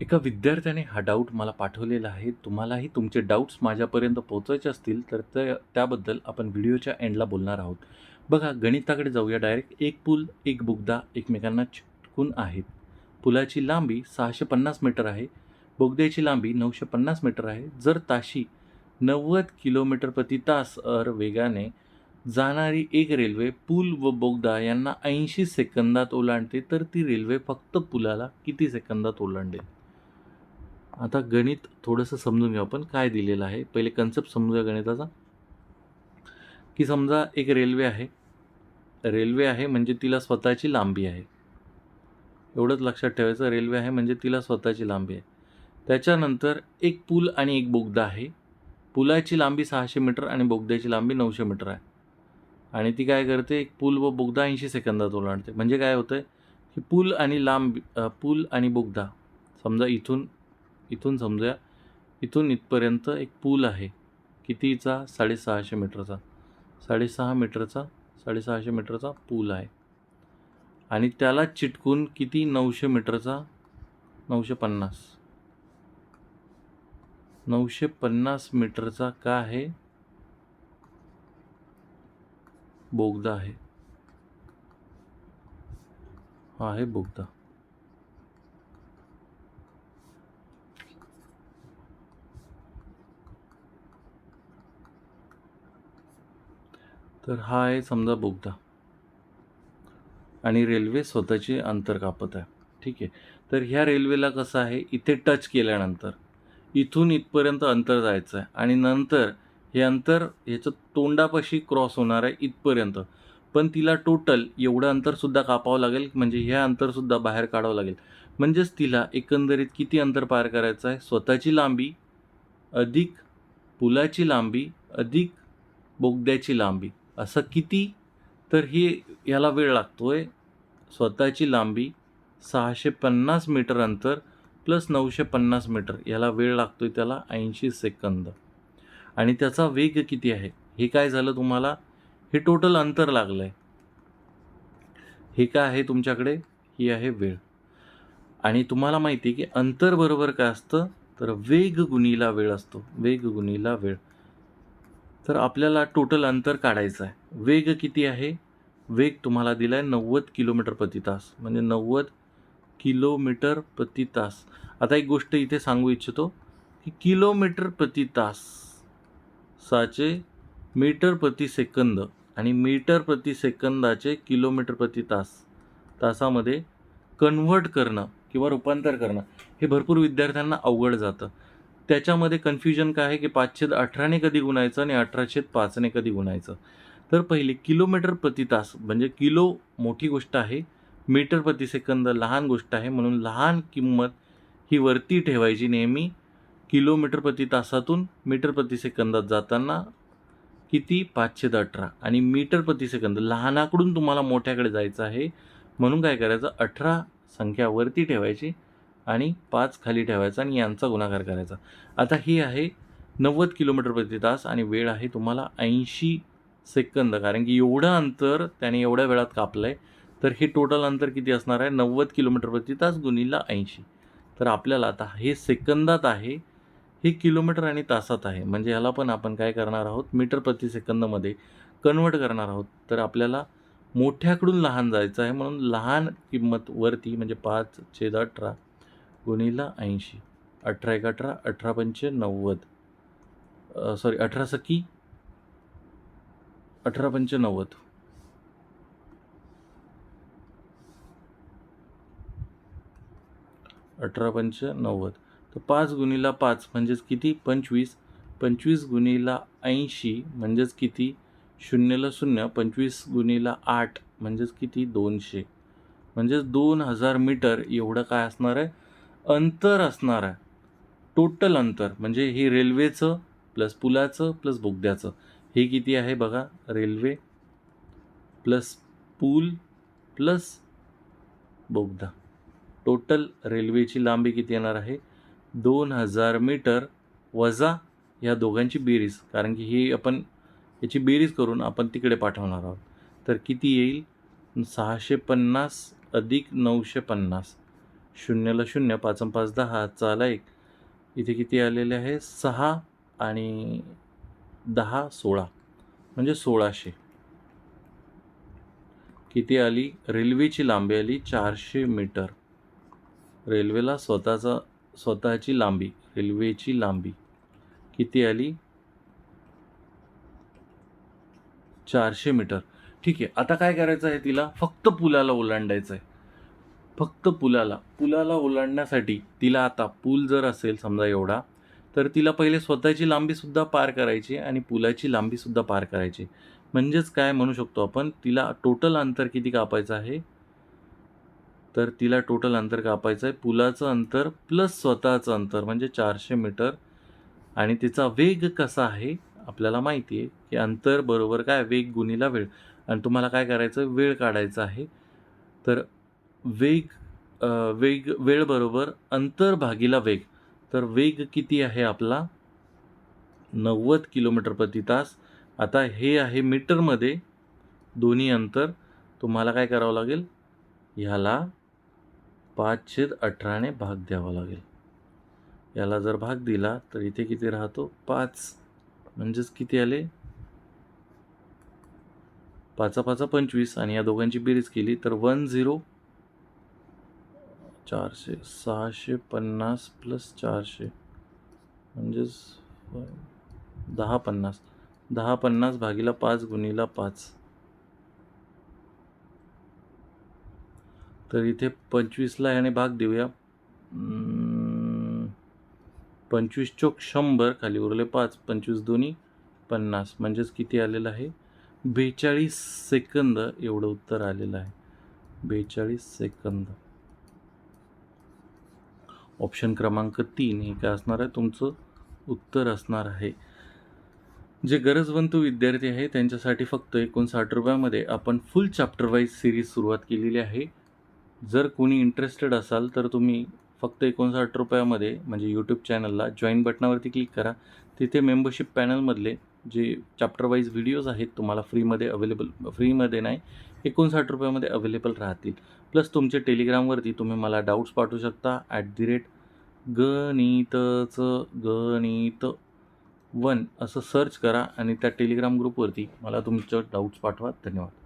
एका विद्यार्थ्याने हा डाऊट मला पाठवलेला आहे. तुम्हालाही तुमचे डाऊट्स माझ्यापर्यंत पोहोचायचे असतील तर त्या त्याबद्दल आपण व्हिडिओच्या एंडला बोलणार आहोत. बघा गणिताकडे जाऊया. डायरेक्ट एक पूल एक बोगदा एकमेकांना चिटकून आहेत. पुलाची लांबी सहाशे पन्नास मीटर आहे. बोगद्याची लांबी नऊशे पन्नास मीटर आहे. जर ताशी नव्वद किलोमीटर प्रति तास अर वेगाने जाणारी एक रेल्वे पूल व बोगदा यांना ऐंशी सेकंदात ओलांडते तर ती रेल्वे फक्त पुलाला किती सेकंदात ओलांडेल? आता गणित थोडंसं समजून घेऊ आपण काय दिलेलं आहे? पहिले कन्सेप्ट समजूया गणिताचा. की समजा एक रेल्वे आहे. रेल्वे आहे म्हणजे तिला स्वतःची लांबी आहे. एवढंच लक्षात ठेवायचं रेल्वे आहे म्हणजे तिला स्वतःची लांबी आहे. त्याच्यानंतर एक पूल आणि एक बोगदा आहे. पुलाची लांबी सहाशे मीटर आणि बोगद्याची लांबी नऊशे मीटर आहे. आणि ती काय करते? एक पूल व बोगदा ऐंशी सेकंदात ओलांडते. म्हणजे काय होतं आहे की पूल आणि लांब पूल आणि बोगदा समजा इथून इथून समजा इथून इथपर्यंत एक पूल आहे. कितीचा? साडेसहाशे मीटरचा. साडेसहा मीटरचा साडेसहाशे मीटरचा पूल आहे. आणि त्याला चिटकून किती? नऊशे मीटरचा? नऊशे पन्नास. नऊशे पन्नास मीटरचा का आहे? बोगदा आहे. हा आहे बोगदा. तर हा आहे समजा बोगदा. आणि रेल्वे स्वतःचे अंतर कापत आहे. ठीक आहे? तर ह्या रेल्वेला कसं आहे? इथे टच केल्यानंतर. इथून इथपर्यंत अंतर जायचं आहे. आणि नंतर हे अंतर ह्याचं तोंडापाशी क्रॉस होणार आहे इथपर्यंत. पण तिला टोटल एवढं अंतरसुद्धा कापावं लागेल म्हणजे हे अंतरसुद्धा बाहेर काढावं लागेल. म्हणजेच तिला एकंदरीत किती अंतर पार करायचं आहे? स्वतःची लांबी अधिक पुलाची लांबी अधिक बोगद्याची लांबी. असं किती तर हे याला वेळ लागतो आहे स्वतःची लांबी सहाशे पन्नास मीटर अंतर प्लस नऊशे पन्नास मीटर याला वेळ लागतो आहे त्याला ऐंशी सेकंद. आणि त्याचा वेग किती आहे? हे काय झालं तुम्हाला? हे टोटल अंतर लागलं आहे हे काय आहे तुमच्याकडे? ही आहे वेळ. आणि तुम्हाला माहिती आहे की अंतर बरोबर काय असतं? तर वेग गुणीला वेळ असतो. वेग गुणीला वेळ. तर आपल्याला टोटल अंतर काढायचं आहे. वेग किती आहे? वेग तुम्हाला दिला आहे नव्वद किलोमीटर प्रति तास. म्हणजे नव्वद किलोमीटर प्रति तास. आता एक गोष्ट इथे सांगू इच्छितो की किलोमीटर प्रति तास साचे मीटर प्रति सेकंद आणि मीटर प्रति सेकंदाचे किलोमीटर प्रति तास तासामध्ये कन्व्हर्ट करणं किंवा रूपांतर करणं हे भरपूर विद्यार्थ्यांना अवघड जातं. त्याच्यामध्ये कन्फ्युजन काय आहे की पाचशे अठराने कधी गुणायचं आणि अठराशे पाचने कधी गुणायचं? तर पहिले किलोमीटर प्रति तास म्हणजे किलो मोठी गोष्ट आहे मीटर प्रति सेकंद लहान गोष्ट आहे म्हणून लहान किंमत ही वरती ठेवायची नेहमी. किलोमीटर प्रति तासातून मीटर प्रति सेकंदात जाताना किती? पाचशे अठरा. आणि मीटर प्रति सेकंद लहानाकडून तुम्हाला मोठ्याकडे जायचं आहे म्हणून काय करायचं? अठरा संख्या वरती ठेवायची. आणि पाच खाली ठेवायचा आणि यांचा गुणाकार करायचा. आता ही आहे नव्वद किलोमीटर प्रति तास आणि वेळ आहे तुम्हाला ऐंशी सेकंद. कारण की एवढं अंतर त्याने एवढ्या वेळात कापलं आहे तर हे टोटल अंतर किती असणार आहे? नव्वद किलोमीटर प्रति तास गुणीला ऐंशी. तर आपल्याला आता हे सेकंदात आहे हे किलोमीटर आणि तासात आहे. म्हणजे ह्याला पण आपण काय करणार आहोत? मीटर प्रति सेकंदमध्ये कन्वर्ट करणार आहोत. तर आपल्याला मोठ्याकडून लहान जायचं आहे म्हणून लहान किंमत वरती म्हणजे पाच छेद अठरा गुणीला ऐंशी. अठरा एक अठरा अठरा पंचे नव्वद. सॉरी अठरा सकी अठरा पंचे नव्वद. अठरा पंच नव्वद. तर पाच गुणीला पाच म्हणजेच किती? पंचवीस. पंचवीस गुणीला ऐंशी म्हणजेच किती? शून्यला शून्य. पंचवीस गुणीला आठ म्हणजेच किती? दोनशे. म्हणजेच दोन हजार मीटर एवढं काय असणार आहे? अंतर असणार आहे. टोटल अंतर म्हणजे हे रेल्वेचं प्लस पुलाचं प्लस बोगद्याचं. हे किती आहे बघा? रेल्वे प्लस पूल प्लस बोगदा. टोटल रेल्वेची लांबी किती येणार आहे? दोन हजार मीटर वजा ह्या दोघांची बेरीज. कारण की ही आपण याची बेरीज करून आपण तिकडे पाठवणार आहोत. तर किती येईल? सहाशे पन्नास अधिक नऊशे पन्नास. शून्यला शून्य पाच पाच दहा चाला एक. इथे किती आलेले आहे? सहा आणि दहा सोळा. म्हणजे सोळाशे. किती आली? रेल्वेची लांबी आली चारशे मीटर. रेल्वेला स्वतःचा स्वतःची लांबी रेल्वेची लांबी. किती आली? चारशे मीटर. ठीक आहे आता काय करायचं आहे तिला? फक्त पुलाला ओलांडायचं आहे. फक्त पुलाला. पुलाला ओलांडण्यासाठी तिला आता पूल जर असेल समजा एवढा तर तिला पहिले स्वतःची लांबीसुद्धा पार करायची आणि पुलाची लांबीसुद्धा पार करायची. म्हणजेच काय म्हणू शकतो आपण? तिला टोटल अंतर किती कापायचं आहे? तर तिला टोटल अंतर कापायचं आहे पुलाचं अंतर प्लस स्वतःचं अंतर म्हणजे चारशे मीटर. आणि तिचा वेग कसा आहे? आपल्याला माहिती आहे की अंतर बरोबर काय? वेग गुणीला वेळ. आणि तुम्हाला काय करायचं? वेळ काढायचा आहे. तर वेग वेग वेळ बरोबर अंतर भागीला वेग. तर वेग किती आहे आपला? नव्वद किलोमीटर प्रति तास. आता हे आहे मीटरमध्ये दोन्ही अंतर. तुम्हाला काय करावं लागेल? ह्याला पाच छेद अठराने भाग द्यावा लागेल. याला जर भाग दिला तर इथे किती राहतो? पाच. म्हणजेच किती आले? पाचा पाचा पंचवीस. आणि या दोघांची बेरीज केली तर वन झिरो चारशे सहाशे पन्नास प्लस चारशे. म्हणजेच दहा पन्नास. दहा पन्नास भागीला पाच गुणीला पाच. तर इथे पंचवीसला याने भाग देऊया. पंचवीस चोक शंभर खाली उरले पाच पंचवीस दोन्ही पन्नास. म्हणजेच किती आलेलं आहे? बेचाळीस सेकंद एवढं उत्तर आलेलं आहे. बेचाळीस सेकंद. ऑप्शन क्रमांक तीन हे काय असणार आहे? तुमचं उत्तर असणार आहे. जे गरजवंत विद्यार्थी आहे त्यांच्यासाठी फक्त एकोणसाठ रुपयामध्ये आपण फुल चॅप्टर वाईज सिरीज सुरुवात केलेली आहे. जर कोणी इंटरेस्टेड असाल तर तुम्ही फक्त एकोणसाठ रुपयामध्ये म्हणजे यूट्यूब चॅनलला जॉईन बटनावरती क्लिक करा. तिथे मेंबरशिप पॅनलमधले जे चॅप्टर वाईज व्हिडिओज आहेत तुम्हाला फ्रीमध्ये अवेलेबल फ्रीमध्ये नाही एकोणसाठ रुपयामध्ये अवेलेबल राहतील. प्लस तुमचे टेलिग्रामवरती तुम्ही मला डाऊट्स पाठवू शकता. ॲट दी रेट गणितचं गणित वन असं सर्च करा आणि त्या टेलिग्राम ग्रुपवरती मला तुमचं डाऊट्स पाठवा. धन्यवाद.